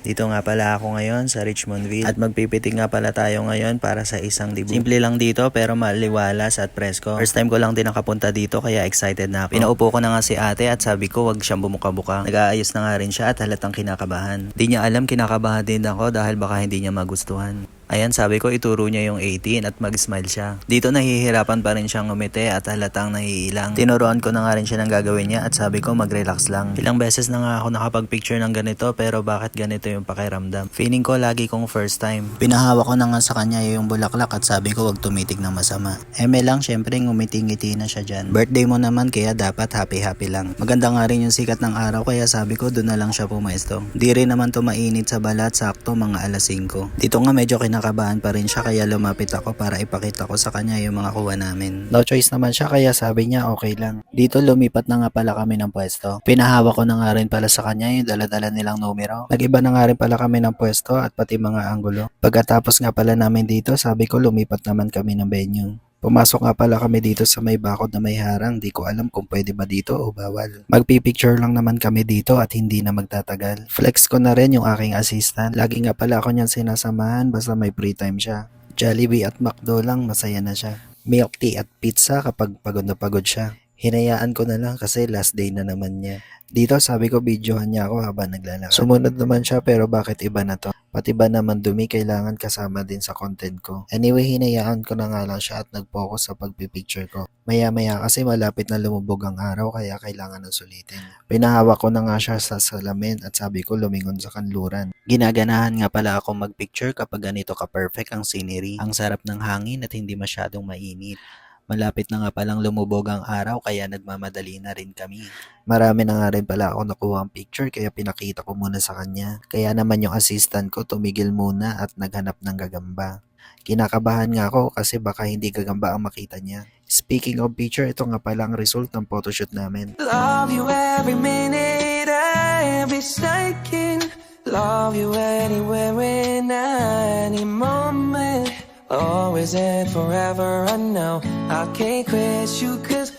Dito nga pala ako ngayon sa Richmondville at magpipiting nga pala tayo ngayon para sa isang debut. Simple lang dito pero maliwalas at presko. First time ko lang din nakapunta dito kaya excited na ako. Pinaupo ko na nga si ate at sabi ko wag siyang bumuka-buka. Nag-aayos na nga rin siya at halatang kinakabahan. Di niya alam kinakabahan din ako dahil baka hindi niya magustuhan. Ayan, sabi ko ituro niya yung 18 at mag-smile siya. Dito nahihirapan pa rin siyang umiti at halatang nahihilang. Tinuruan ko na nga rin siya ng gagawin niya at sabi ko mag-relax lang. Ilang beses na nga ako nakapag-picture ng ganito pero bakit ganito yung pakiramdam? Feeling ko lagi kong first time. Pinahawa ko na nga sa kanya yung bulaklak at sabi ko wag tumitig ng masama. Eme lang, syempre ngumiti-ngiti na siya dyan. Birthday mo naman kaya dapat happy-happy lang. Maganda nga rin yung sikat ng araw kaya sabi ko doon na lang siya pumesto. Di rin naman to mainit sa balat sakto mga alas 5. Dito nga medyo kinakabahan pa rin siya kaya lumapit ako para ipakita ko sa kanya yung mga kuha namin. No choice naman siya kaya sabi niya okay lang. Dito lumipat na nga pala kami ng pwesto. Pinahawa ko na nga rin pala sa kanya yung daladala nilang numero. Nagiba na nga rin pala kami ng pwesto at pati mga anggulo. Pagkatapos nga pala namin dito sabi ko lumipat naman kami ng venue. Pumasok nga pala kami dito sa may bakod na may harang. Di ko alam kung pwede ba dito o bawal. Magpipicture lang naman kami dito at hindi na magtatagal. Flex ko na rin yung aking assistant. Lagi nga pala ako niyan sinasamahan basta may free time siya. Jollibee at McDo lang masaya na siya. Milk tea at pizza kapag pagod na pagod siya. Hinayaan ko na lang kasi last day na naman niya. Dito sabi ko videohan niya ako habang naglalakad. Sumunod naman siya pero bakit iba na to? Pati ba naman dumi kailangan kasama din sa content ko. Anyway, hinayaan ko na nga lang siya at nag-focus sa pagpipicture ko. Maya-maya kasi malapit na lumubog ang araw kaya kailangan ng sulitin. Pinahawak ko na nga siya sa salamin at sabi ko lumingon sa kanluran. Ginaganahan nga pala ako magpicture kapag ganito ka-perfect ang scenery. Ang sarap ng hangin at hindi masyadong mainit. Malapit na nga palang lumubog ang araw kaya nagmamadali na rin kami. Marami na nga rin pala ako nakuha ang picture kaya pinakita ko muna sa kanya. Kaya naman yung assistant ko tumigil muna at naghanap ng gagamba. Kinakabahan nga ako kasi baka hindi gagamba ang makita niya. Speaking of picture, ito nga pala ang result ng photoshoot namin. Love you every minute, every second. Love you anywhere in any moment. Always and forever. I know I can't quit you, cause